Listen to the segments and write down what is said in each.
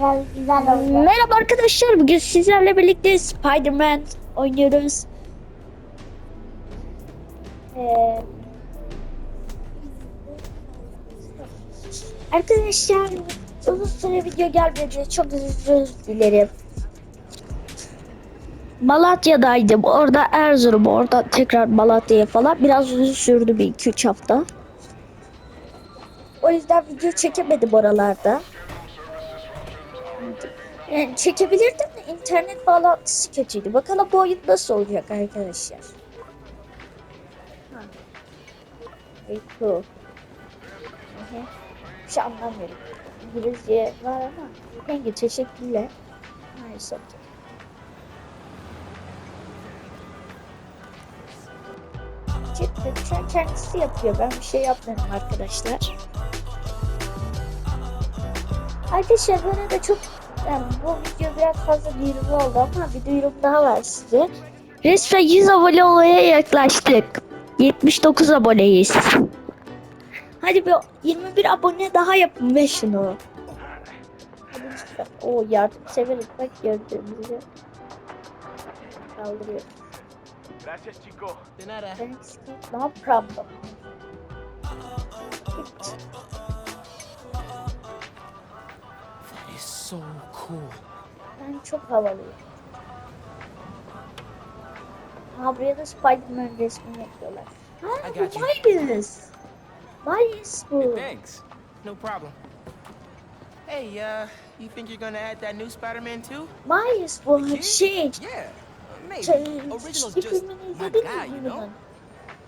Merhaba arkadaşlar. Bugün sizlerle birlikte Spider-Man oynuyoruz. Ee, arkadaşlar uzun süre video gelmedi. Çok özür dilerim. Malatya'daydım. Orada Erzurum. Orada tekrar Malatya'ya falan. Biraz uzun sürdü bir 2-3 hafta. O yüzden video çekemedim oralarda. Yani çekebilirdim de internet bağlantısı kötüydü. Bakalım bu oyun nasıl olacak arkadaşlar. Ha. Hı. Bir şey anlamıyorum. İngilizce var ama you, teşekkürler. Okay. Cidden şu an kendisi yapıyor. Ben bir şey yapmıyorum arkadaşlar. Arkadaşlar bu arada çok yani bu video biraz fazla duyurum oldu ama bir duyurum daha var size. Resmen 100 abone olmaya yaklaştık. 79 aboneyiz. Hadi bir 21 abone daha yapın ve şunu. Oo yardım severim bak gördüğünüzü. Kaldırıyor. Gracias, chico. De nada. Thanks, no problem. So cool. Ben çok havalıyım. Ha buraya da Spider-Man resmini yapıyorlar. Ha bu. Miles. Miles bu. Thanks. No problem. Hey, uh, you think you're gonna add that new Spider-Man too? Miles bu şey. Yeah, uh, maybe. şey Original's just my guy, you know?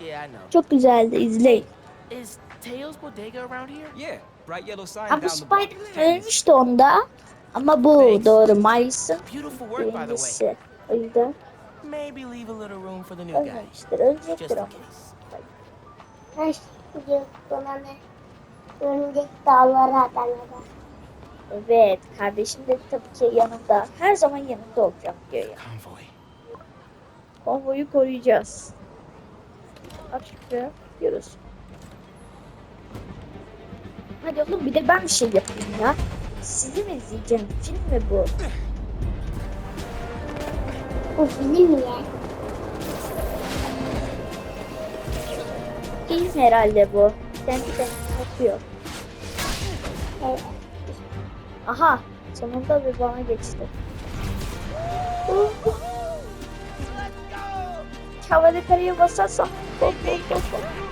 Yeah, I know. Çok güzeldi izleyin. Is Tails Bodega around here? Yeah, block. Spider-Man ölmüştü onda. Ama bu Thanks. doğru Miles'ın birincisi. O yüzden Maybe leave a little room for the new guy, ölmemiştir. Ölecektir ama. Her şey bana ne? Örümcek dağları adamlara. Evet kardeşim de tabii ki yanımda. Her zaman yanımda olacak diyor ya. Convoy. Konvoyu koruyacağız. Aç şuraya. Gidiyoruz. Hadi oğlum bir de ben bir şey yapayım ya. Sizi mi izleyeceğim? Film mi bu? Bu film ya. Film herhalde bu. Kendi kendine yapıyor. Evet. Aha. Sonunda bir bana geçti. Havada karaya basarsam hop hop hop hop.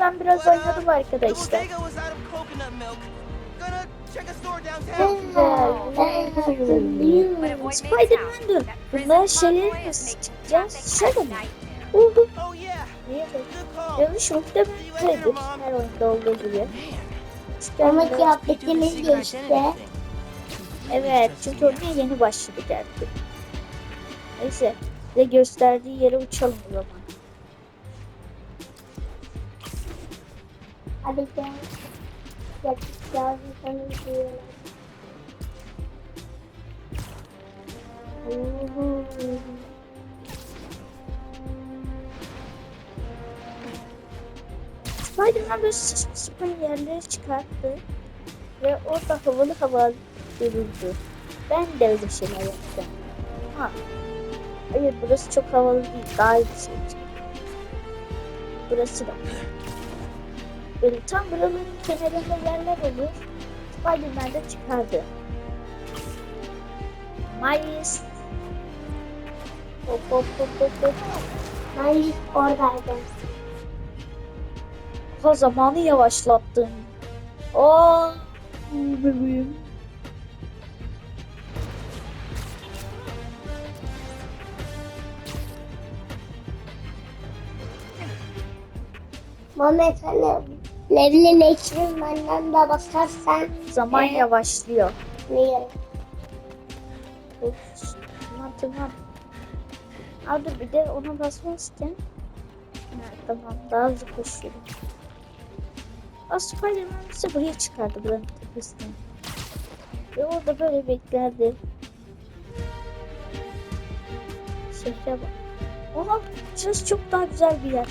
Ben biraz uh, oynadım arkadaşlar. Spider-Man'dı. Bunlar şeyleri nasıl çıkacağız? Şöyle mi? Uhu. Oh. Yanlış muhtemelendir. Her oyunda olduğu gibi. Ama kıyafetimiz geçti. Evet çünkü oyuna yeni başladık artık. Neyse. Size gösterdiği yere uçalım o zaman. Hadi gel. Yapacağız. Yapacağız. Uhu. Spider-Man böyle saçma sapan yerlere çıkarttı. Ve orada havalı havalı dururdu. Ben de öyle şeyler yapacağım. Ha. Hayır burası çok havalı değil. Daha bir şey. Burası da. Böyle tam buraların kenarında yerler olur. Spider-Man de çıkardı. Miles. Hop hop hop hop hop. Ben ilk oradaydım. Ha zamanı yavaşlattın. Aa, bebeğim. Muhammed hani Levli Leşrin benden de bakarsan Zaman Evet. yavaşlıyor. Of, Tamam tamam. Abi bir de ona basmazken. Ha, tamam daha hızlı koşuyorum. O Spiderman bizi buraya çıkardı buranın tepesine. Ve orada böyle beklerdi. Şehre bak. Oha şurası çok daha güzel bir yer.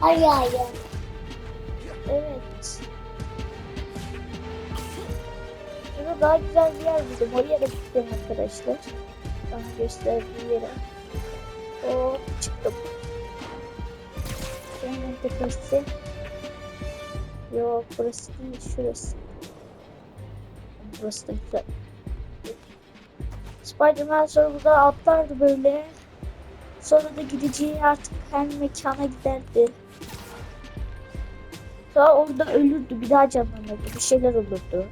Ay ay ay. Evet. Burada daha güzel bir yer buldum. Oraya da gittim arkadaşlar. Bana gösterdiği yere. Hop çıktım. Şunun tepesi. Yok burası değil şurası. Burası da güzel. Spiderman sonra burada atlardı böyle. Sonra da gideceği artık her mekana giderdi. Sonra orada ölürdü, bir daha canlanırdı, bir şeyler olurdu.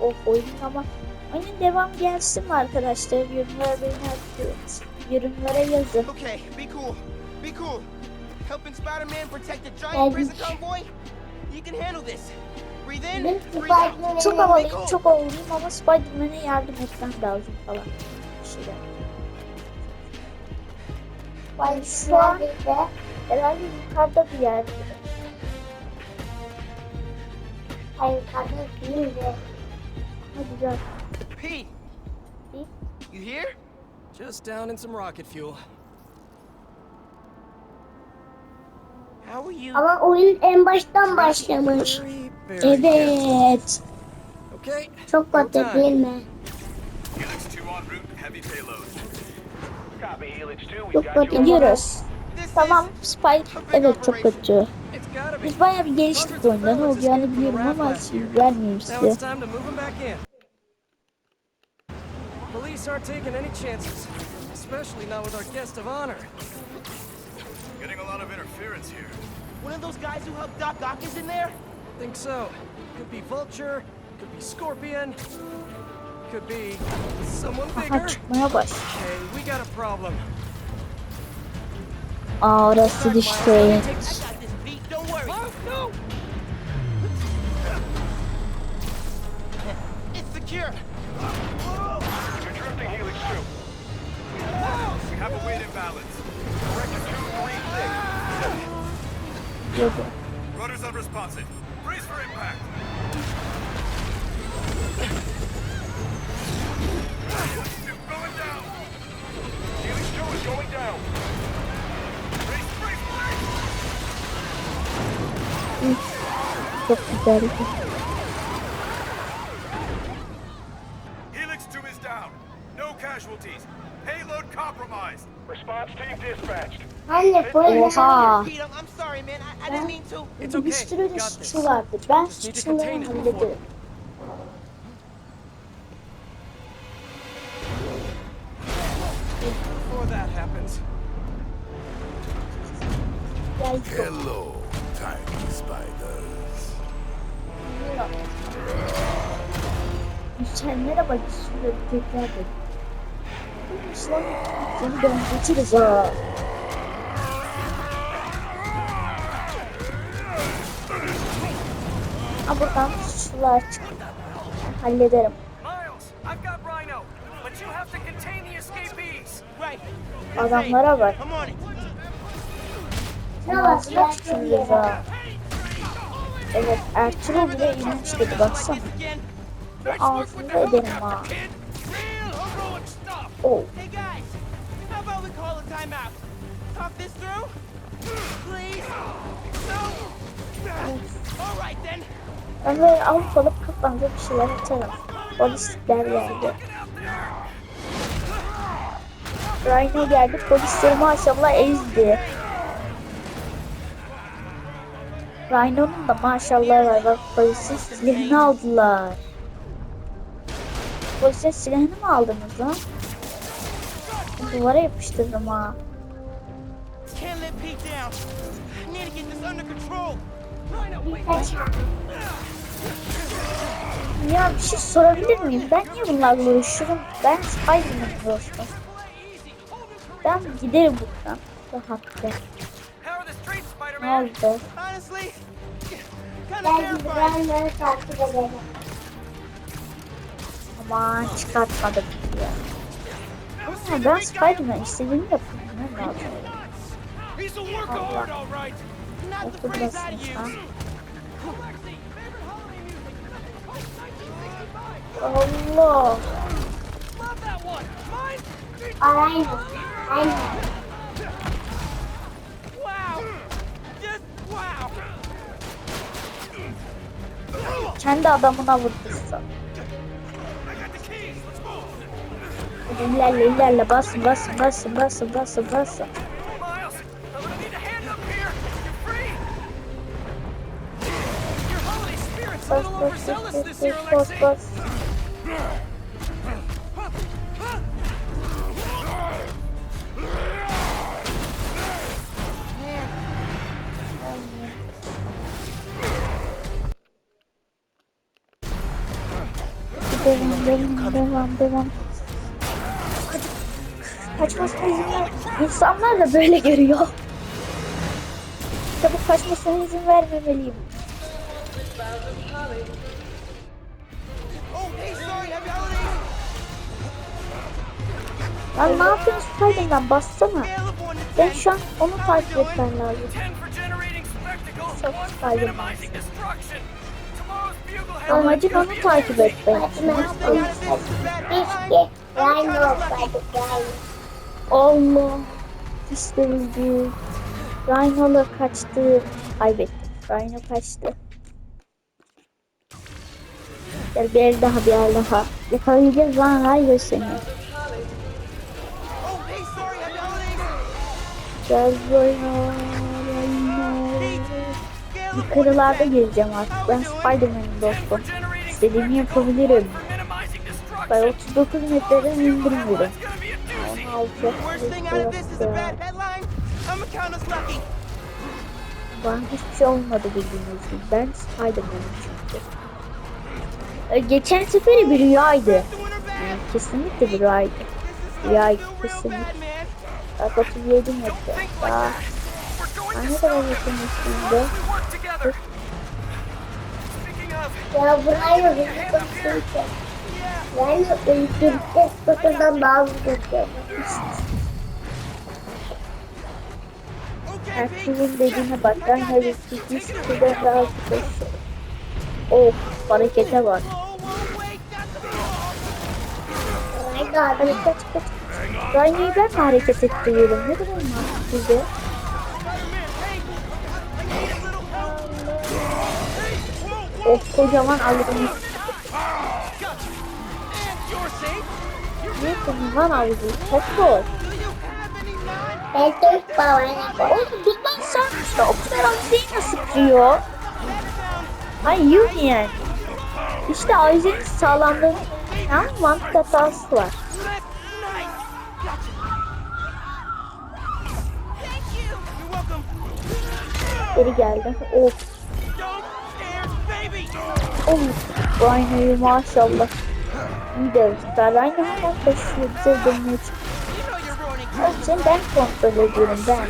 Of oyun ama oyunun devam gelsin mi arkadaşlar? Yorumlara beni Yorumlara yazın. Okay, be cool. Be cool. Helping Spider-Man protect the giant prison convoy? You can handle this. Ben. Spiderman'e Çok havalıyım, çok havalıyım ama Spider-Man'e yardım etmem lazım falan. Bir şeyler. Vay Şu an- an de Herhalde yukarıda bir yer. hayır kadın değil de Hadi gel. Pete! Pete? You here? Just down in some rocket fuel. Ama oyun en baştan başlamış. Evet. Okay. Çok kötü değil mi? Helix 2 en route, heavy payload. Copy, Helix 2, we've Çok kötü. Gidiyoruz. Tamam, Spike. Evet çok kötü. Biz bayağı bir geliştik oyunda. Ne olacağını biliyorum ama şimdi vermeyeyim size. Police aren't taking any chances, especially not with our guest of honor. Getting a lot of interference here. one of those guys who helped Doc Ock is in there? Think so. Could be Vulture, could be Scorpion, could be someone Aha bigger. çıkmaya baş. Hey, we got a problem. Aa orası işte. I got this beat, don't worry. Oh, no! It's secure. You're drifting, Helix 2. We have a weight imbalance. 236. Rudders unresponsive. Brace for impact. Helix 2 going down. Helix 2 is going down. Brace, brace, brace. Çok güzeldi. Helix 2 is down. No casualties. Payload compromised. Response team dispatched. Anne böyle Oha. Pete, I'm, I'm sorry, It's Bir okay. sürü de vardı. Ben before- hallederim. Hello, tiny spiders. Sen merhaba şurada tekrar. Sonra seni döndürürüz ha. Ha buradan suçlular çıktı. Hallederim. Adamlara bak. İt. Ağzına tükürürüz ha. Evet Ertuğrul bile iğrenç dedi baksana. Ağzını ederim ha. Oh. Hey guys, how about we call a timeout? Talk this through? Please? No? Ben böyle alıp kafamda bir şeyler atarım. Polisler geldi. Rhino geldi polisleri maşallah ezdi. Rhino'nun da maşallah var bak polisin silahını aldılar. Polisin silahını mı aldınız lan? Duvara yapıştırdım ha. Can't let Pete down. I need to get this under control. Rhino, wait. Ya bir şey sorabilir miyim? Ben niye bunlarla uğraşıyorum? Ben Spiderman'la uğraşmam. Ben giderim buradan. Rahatça. Ne oldu? Terrifying. Ryan'ları takip edelim. Aman çıkartmadık ya. Ama ben Spiderman istediğimi yapıyorum. Ne lazım? He's a workaholic, Allah. Aynen. Aynen. Kendi adamına vurdu sana. I got the keys. Let's move. İlerle ilerle basın basın basın basın basın basın. Bas bas bas bas bas bas. Devam devam devam devam. Kaçmasına izin ver. İnsanlar da böyle görüyor. Tabii kaçmasına izin vermemeliyim. Lan ne yapıyorsun Spiderman bassana. Ben şu an onu takip etmem lazım. 10 for generating spectacle, Çok 1 for Spider-Man. Amacın onu takip etmek. Keşke Ryan. Allah. İsterildi. Rhino'la kaçtı. Kaybettik. Rhino kaçtı. Gel bir daha bir el daha. Yakalayacağız lan Rhino seni. Gel Rhino. Rhino. Yukarılarda gezeceğim artık. Ben for generating İstediğimi yapabilirim. Ben destruction. 39 metreden indiririm. It's gonna be a doozy. Onu alacak. Worst thing out of this is a bad headline. I'ma count us lucky. Bana hiçbir şey olmadı bildiğiniz gibi. Ben Spider-Man'im çünkü. Ee, Geçen seferi bir rüyaydı. Yani kesinlikle bir rüyaydı. This is Rüya starting to feel real kesinlikle. Bak 37 metre. Daha Speaking of, Ya bu Ryan bizi konuşurken. Ryan öldürdü. Sıfırdan daha vurdu. Okay, Pete. Herkesin dediğine bak. Ben her iki sıfırdan daha koşuyor. Of harekete bak. Whoa, whoa, wait, that's a ball. Ryan abi. Hadi kaç kaç. Ben mi hareket ettiriyorum? Ne kadar mantıklı Of kocaman safe. Ne lan avucu? Çok zor. Türk babana Oğlum dur lan sen işte o kadar avucuyu nasıl kırıyor? Ay Union. İşte Aizen'in sağlamlığı. Ya mantık hatası var. Geri geldi. Of. Of. Rhino'yu maşallah. İyi de. Rhino hemen koşuyor. Bize dönmeye ben kontrol ediyorum ben.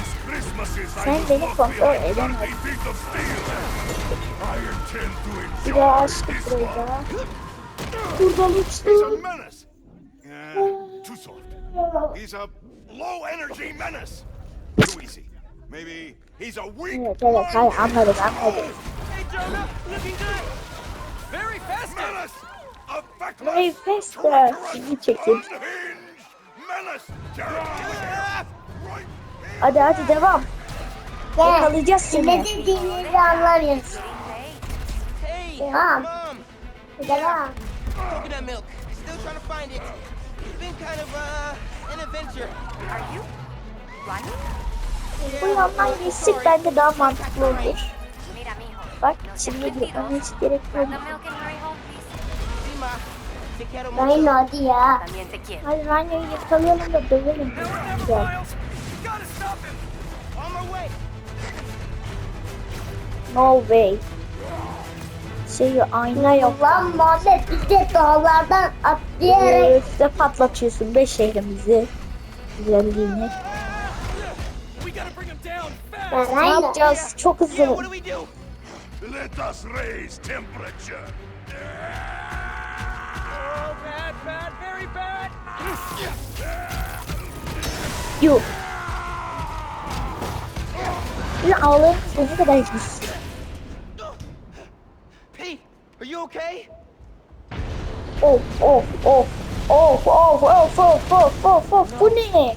Sen beni kontrol edemezsin. Bir daha açtık burayı da. Buradan uçtum. He's a low energy menace. Too easy. Maybe he's a weak. Evet evet hayır anladım anladım. Hey, Jonah, looking good. very festive. Menace. A Hey feckless, Fester sizi çekin. Ah, right Hadi hadi devam. Gel. Yakalayacağız Ne seni. dediğinizi anlamıyorsun. Hey, Devam. Mom. Devam. Coconut milk. Still trying to find it. It's been kind of uh, an adventure. Are you running? Bu yandan geçsek bence daha mantıklı olur. Bak şimdi metido. hiç gerek yok. Mucho. hadi ya. Hadi Ryan'ı yakalayalım da dövelim. Güzel. No way. Şey ayna yok. Lan Muhammed bize dağlardan atlayarak Üste patlatıyorsun be şehrimizi. Güzelliğini. Ne yapacağız? Çok hızlı. Let us raise temperature. Oh, bad, bad, very bad. Yok. Yine ağlayıp sonuna kadar içmişsin. Pete, are you okay? oh, oh, oh! Of, of, of, of, of, of, of. Bu ne?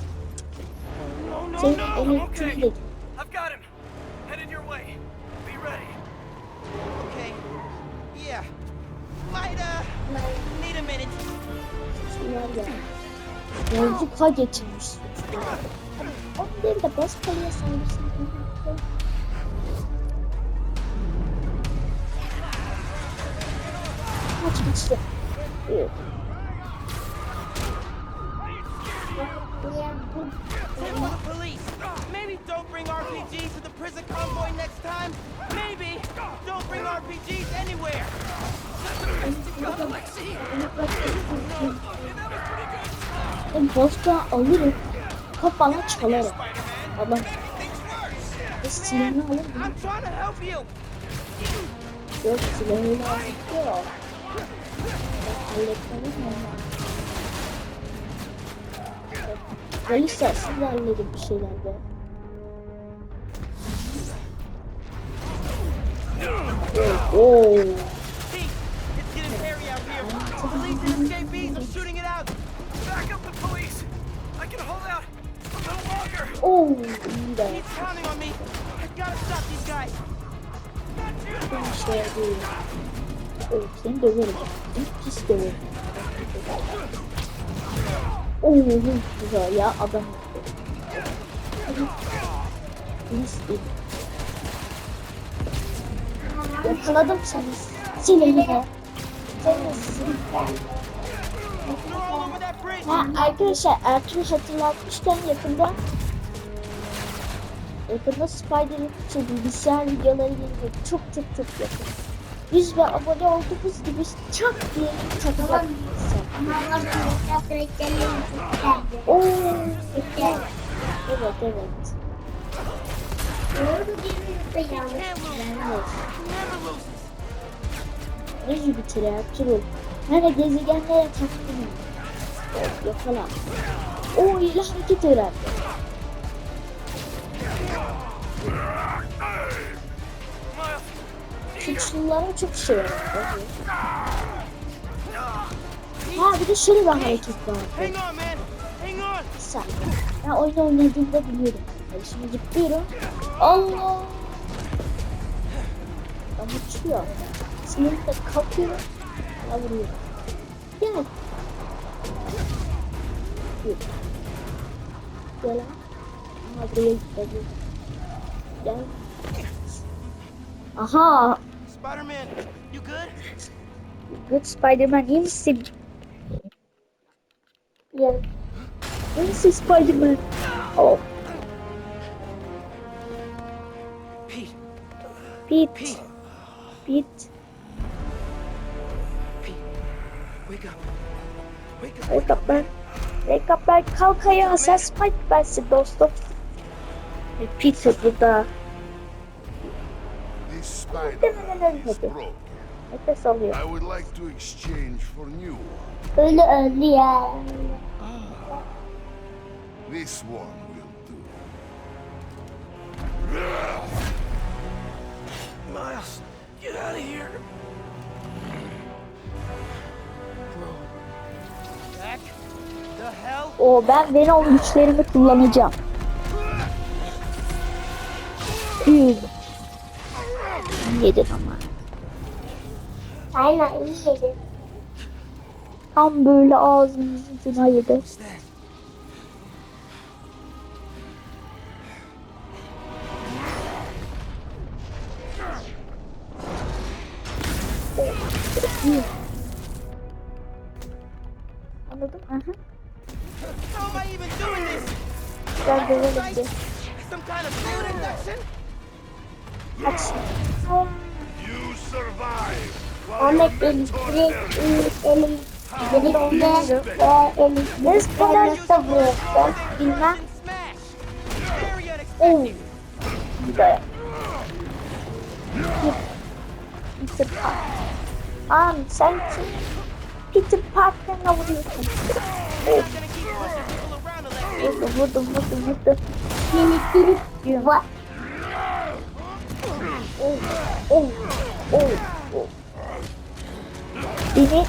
Senin elin küçüldü. I'm Onları da police! Maybe don't bring RPGs to the prison convoy next time. Maybe don't bring RPGs anywhere. O boşluğa alırım. Kafana çalarım. Ama silahını alırım. Yok silahını alırım. Halletmemiz normal. Galisa siz halledin bir şeyler be. Oh. Oo iyi de. Ben şey yapayım. Evet seni döverim. Pis döverim. Oo güzel ya adam. Mis gibi. Yakaladım seni. Sileni de. Ha, arkadaşlar Ertuğrul hatırlatmışken yakında yakında Spider'ın şey, bilgisayar videoları gelecek. Çok çok çok yakın. Biz ve abone olduğumuz gibi çok diye takacak bilgisayar. Oo, evet evet. Ne bitir Ertuğrul? Hani gezegenlere taktım. Yakala. Oo ilah hareket öğrendi. Küçülülere çok şey var. Ha bir de şöyle bir hareket var. Sen. Ben oyun oynadığımda biliyorum. Yani şimdi zıplıyorum. Allah! Ben uçuyor. Sınırı da kapıyor. Ben vuruyorum. Gel. Gel. Ama buraya gidebilirim. Gel. Aha! Spider-Man, you good? Good Spider-Man iyi misin? Gel. İyi misin Spider-Man? Oh. Pete, Pete. Pete, Pete. Wake up. Wake up. Wake up man. Wake up man. Kalk ayağa. Sen Spider-Man'sin dostum. E, pizza burada. Muhtemelen ölmedi. Nefes alıyor. Öyle öldü ya. This one will do. Miles, get out of here. Bro. Back the hell? O ben Venom güçlerimi kullanacağım. Yedin ama. Aynen iyi yedi. Tam böyle ağzının ucuna yedi. Anladın mı? How am I even doing this? Ben de öyle Aç. Ahmet elektrik elim gelir onda ve elektrik kaynakta burada bilmem. Oo. Buraya. Peter Parker. Lan sen kim? Peter Parker'ına vuruyorsun. Evet. Vurdu vurdu vurdu. Yeni bir var. Oh oh oh oh. Beni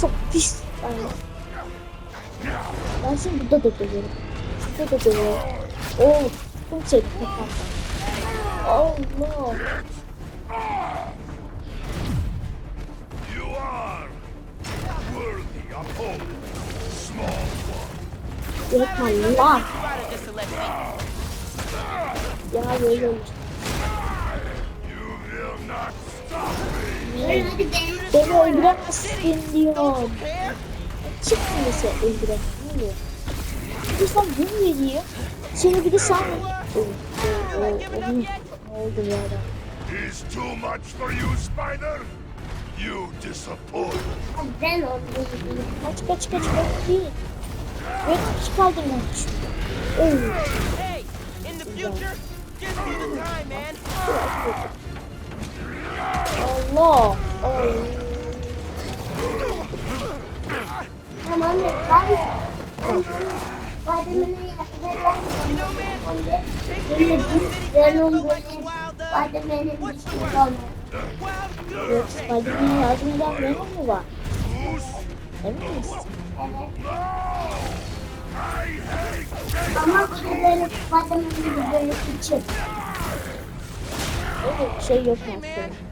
çok pis. Yani. Ben şimdi burada da dövüyorum. Burada da dövüyorum. Oh, kum seni kafamda. Allah. You are worthy opponent, small one. Yok Allah. Ya böyle olur. Beni öldüremezsin diyor. Care? Çık neyse öldüremezsin diyor. Bir sen gün veriyor. Seni bir de sen... Ne oldu bu adam? Is too much for you, Spider? You disappoint. ben oldum. Kaç kaç kaç kaç değil. Ve kaç kaldım ben. Hey, in the future, just do the time, man. Allah. Oh. Tamam ben. Bademini uh, Bademini goose. Spiderman'in yardımından Venom mu var? Misin? Ama böyle bademini böyle küçük. Öyle bir şey yok aslında.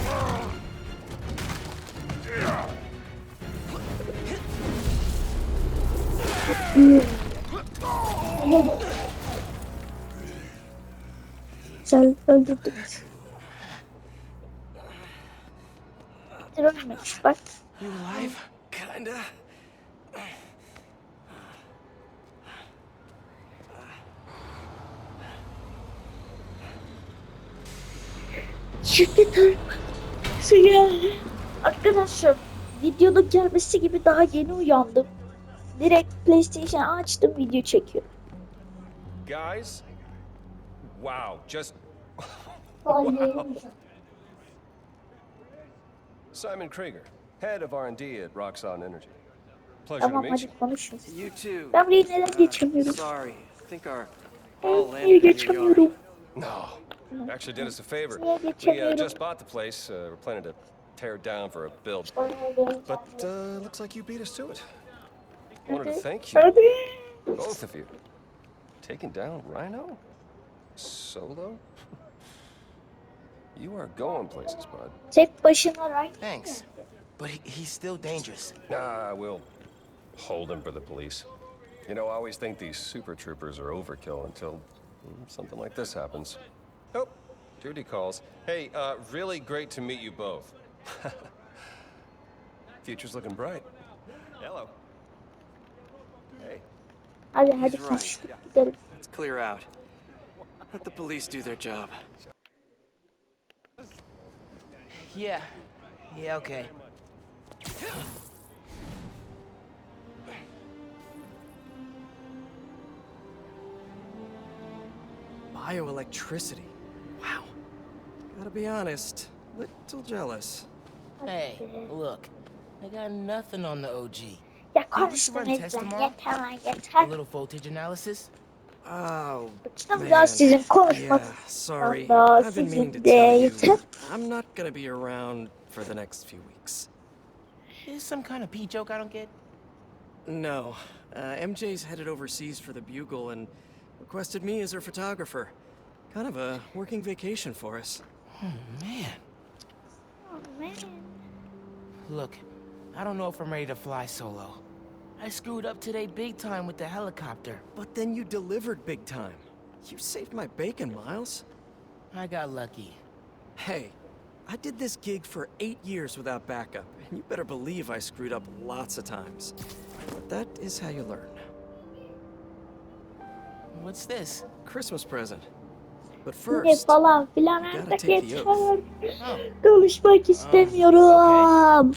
Peter ölmemiş bak. You alive? Kinda. Şirket arabası geldi. Arkadaşlar videonun gelmesi gibi daha yeni uyandım. Direkt PlayStation açtım video çekiyorum. Guys? Wow, just Simon Krieger, head of R&D at Roxxon Energy. Pleasure Tamam to meet hadi you. You too. Ben burayı neden geçemiyorum? Sorry. I think our Ben all niye landed in your yard. geçemiyorum? No, actually did us a favor. Niye We uh, geçemiyorum? just bought the place. Uh, we're planning to tear it down for a build. But uh, looks like you beat us to it. Wanted to thank you, Hadi. both of you. Taking down Rhino? Solo? You are going places, bud. Tek başına right? Thanks. But he, he's still dangerous. Nah, we'll hold him for the police. You know, I always think these super troopers are overkill until mm, something like this happens. Oh, duty calls. Hey, uh, really great to meet you both. Future's looking bright. Hello. Hey. Hadi hadi He's koş. right. Gidelim. Let's clear out. Let the police do their job. Yeah. Yeah, okay. Bioelectricity. Wow. Gotta be honest, little jealous. Hey, look, I got nothing on the OG. Ya Think we should konuştun run tests Ezber. tomorrow? Yeter lan A little voltage analysis? Oh, Bıktım man. ya sizin konuşmak. Yeah, sorry. I've been meaning to tell you. I'm not gonna be around for the next few weeks. Is some kind of pee joke I don't get? No. Uh, MJ's headed overseas for the Bugle and requested me as her photographer. Kind of a working vacation for us. Oh, Man, Oh, man. look, I don't know if I'm ready to fly solo. I screwed up today big time with the helicopter. But then you delivered big time. You saved my bacon, Miles. I got lucky. Hey, I did this gig for eight years without backup, and you better believe I screwed up lots of times. But that is how you learn. What's this? Christmas present. But Ne first, falan filan gotta artık take the yeter. oath. Oh. Konuşmak oh, istemiyorum.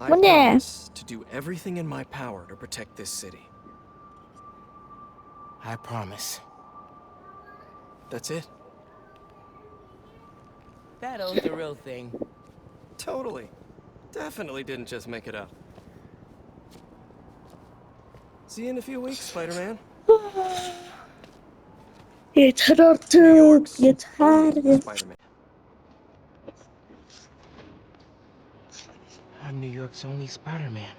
I Bu ne? promise to do everything in my power to protect this city. I promise. That's it. That oath the real thing. Totally. Definitely didn't just make it up. See you in a few weeks, Spider-Man. Yeter artık. Yeter. Spider-Man. I'm New York's only Spider-Man.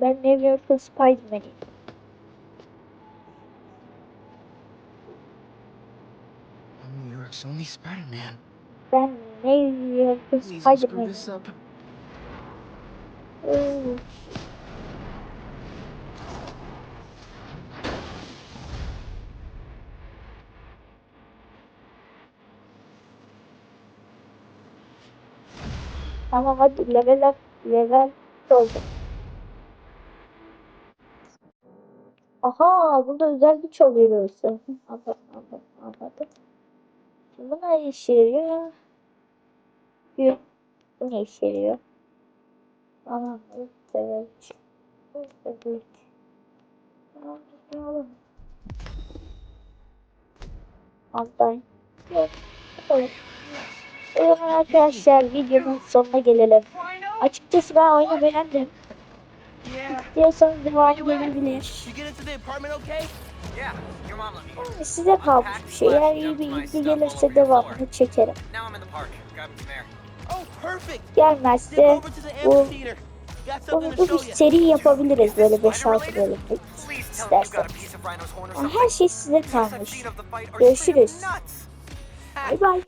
Ben New York'un Spider-Man'iyim. I'm New York's only Spider-Man. Ben this up. Oo. Tamam hadi level up, level oldu. Aha burada özel güç alıyoruz. Anladım anladım anladım. Bu ne işe yarıyor? Yok. Bu ne işe yarıyor? Tamam, evet. Evet. Altay. Yok. Evet. Zaman arkadaşlar videonun sonuna gelelim. Açıkçası ben oyunu beğendim. İstiyorsanız devamı gelebilir. Size kalmış bir şey. Eğer iyi bir ilgi gelirse devamını çekerim. Oh, Gelmezse bu bunu to bir seri yapabiliriz böyle 5-6 bölümlük Yani something. her şey size kalmış. Görüşürüz. Bay bay.